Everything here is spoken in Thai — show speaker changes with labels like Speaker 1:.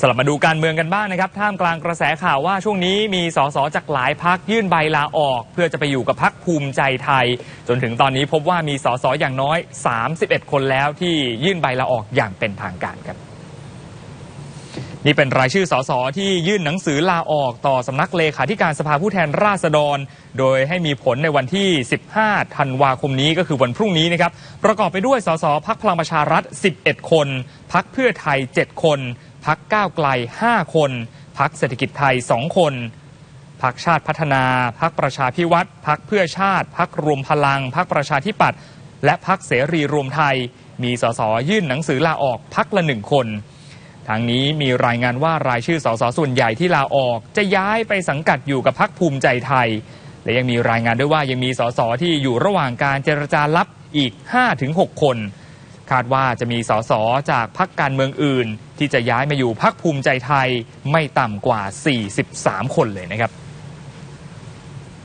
Speaker 1: สลับมาดูการเมืองกันบ้างนะครับ ท่ามกลางกระแสข่าวว่าช่วงนี้มีสสจากหลายพักยื่นใบลาออก เพื่อจะไปอยู่กับพักภูมิใจไทย จนถึงตอนนี้พบว่ามีสสอย่างน้อย 31 คนแล้วที่ยื่นใบลาออกอย่างเป็นทางการครับนี่เป็นรายชื่อสสที่ยื่นหนังสือลาออกต่อสำนักเลขาธิการสภาผู้แทนราษฎร โดยให้มีผลในวันที่ 15 ธันวาคมนี้ก็คือวันพรุ่งนี้นะครับ ประกอบไปด้วยสสพักพลังประชารัฐ 11 คน พักเพื่อไทย 7 คน พักก้าวไกล 5 คน พักเศรษฐกิจไทย 2 คนพักชาติพัฒนา พักประชาพิวัตรพักเพื่อชาติ พักรวมพลัง พักประชาธิปัตย์และพักเสรีรวมไทย มีสสยื่นหนังสือลาออกพักละหนึ่งคนทางนี้มีรายงานว่ารายชื่อสสส่วนใหญ่ที่ลาออก จะย้ายไปสังกัดอยู่กับพักภูมิใจไทย และยังมีรายงานด้วยว่ายังมีสสที่อยู่ระหว่างการเจรจาลับอีก 5-6 คน คาดว่าจะมีสสจากพักการเมืองอื่น ที่จะย้ายมาอยู่พักภูมิใจไทยไม่ต่ำกว่า 43 คนเลยนะครับ